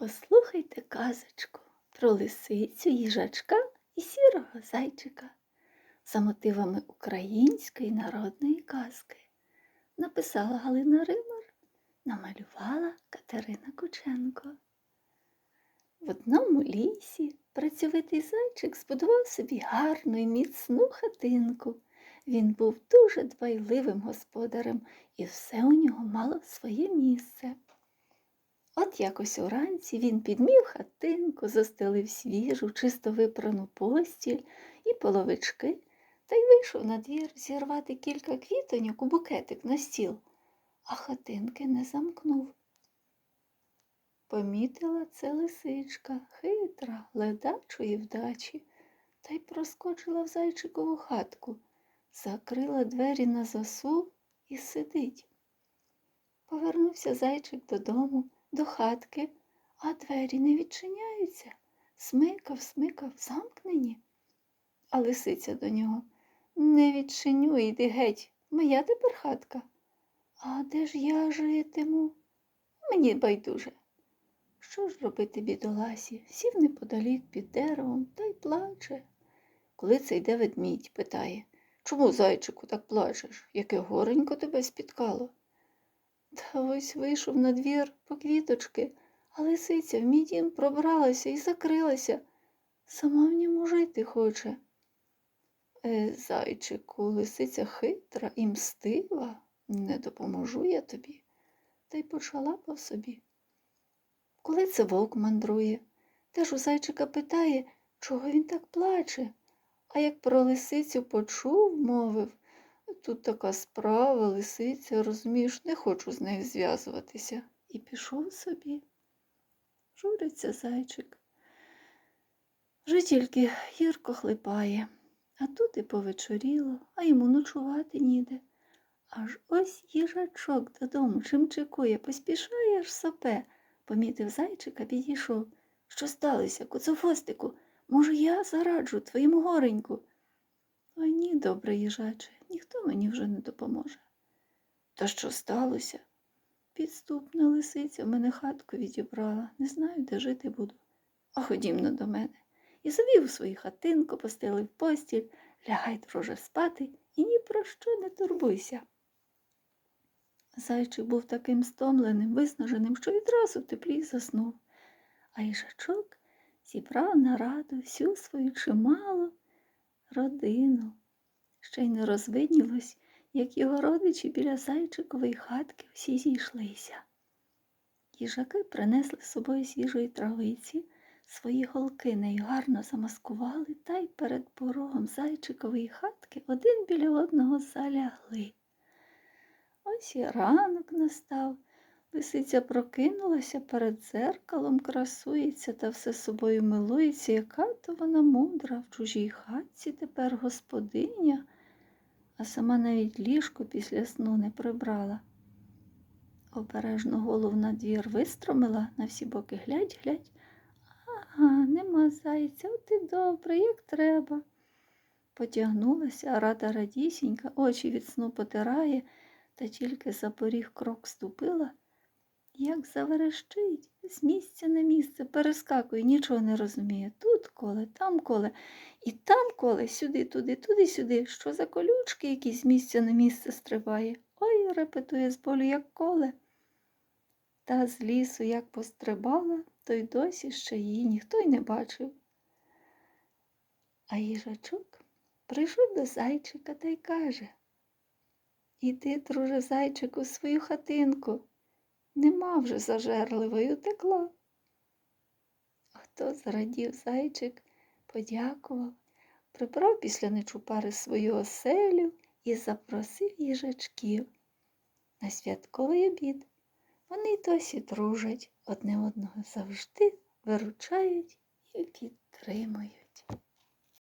Послухайте казочку про лисицю, їжачка і сірого зайчика за мотивами української народної казки. Написала Галина Римар, намалювала Катерина Кученко. В одному лісі працьовитий зайчик збудував собі гарну і міцну хатинку. Він був дуже дбайливим господарем, і все у нього мало своє місце. От якось уранці він підмів хатинку, застелив свіжу, чисто випрану постіль і половички та й вийшов на двір зірвати кілька квітоньок у букетик на стіл, а хатинки не замкнув. Помітила це лисичка, хитра, ледачої вдачі, та й проскочила в зайчикову хатку, закрила двері на засув і сидить. Повернувся зайчик додому, до хатки, а двері не відчиняються. Смикав, смикав, замкнені. А лисиця до нього не відчиню, йди геть, моя тепер хатка. А де ж я житиму? Мені байдуже. Що ж робити бідоласі? Сів неподалік під деревом та й плаче. Коли це йде ведмідь, питає Чому, зайчику, так плачеш? Яке горенько тебе спіткало? Та ось вийшов на двір по квіточки, а лисиця в мій дім пробралася і закрилася. Сама в ньому жити хоче. Е, зайчику, лисиця хитра і мстива, не допоможу я тобі. Та й почала по собі. Коли це вовк мандрує, теж у зайчика питає, чого він так плаче. А як про лисицю почув, мовив, тут така справа, лисиця, розумієш, не хочу з нею зв'язуватися. І пішов собі. Журиться зайчик. Вже тільки гірко хлипає, а тут і повечоріло, а йому ночувати ніде. Аж ось їжачок додому чимчикує, поспішає аж сопе. Помітив зайчика, підійшов. Що сталося, куцофостику? Може, я зараджу твоєму гореньку? Ой ні, добре їжаче, ніхто мені вже не допоможе. Та що сталося? Підступна лисиця мене хатку відібрала, не знаю, де жити буду. А ходімно до мене. І завів у свою хатинку, постелив постіль, лягай, друже, спати і ні про що не турбуйся. Зайчик був таким стомленим, виснаженим, що відразу в теплі заснув, а їжачок зібрав на раду всю свою чималу родину. Ще й не розвиднілось, як його родичі біля зайчикової хатки всі зійшлися. Їжаки принесли з собою свіжої травиці, свої голки нею гарно замаскували та й перед порогом зайчикової хатки один біля одного залягли. Ось і ранок настав. Лисиця прокинулася перед дзеркалом, красується та все собою милується, яка то вона мудра в чужій хатці тепер господиня, а сама навіть ліжко після сну не прибрала. Обережно голову на двір вистромила, на всі боки глядь, глядь. Ага, нема зайця, от і добре, як треба. Потягнулася, рада радісінька, очі від сну потирає, та тільки за поріг крок ступила, як заверещить, з місця на місце перескакує, нічого не розуміє. Тут коле, там коле, і там коле, сюди, туди, туди, сюди. Що за колючки якісь з місця на місце стрибає? Ой, репетує з болю, як коле. Та з лісу як пострибала, то й досі ще її ніхто й не бачив. А їжачок прийшов до зайчика та й каже Іди, друже, зайчику, в свою хатинку. Нема вже зажерливою текла. А хто зрадів зайчик, подякував, прибрав після нечупари свою оселю і запросив їжачків на святковий обід. Вони й досі дружать, одне одного завжди виручають і підтримують.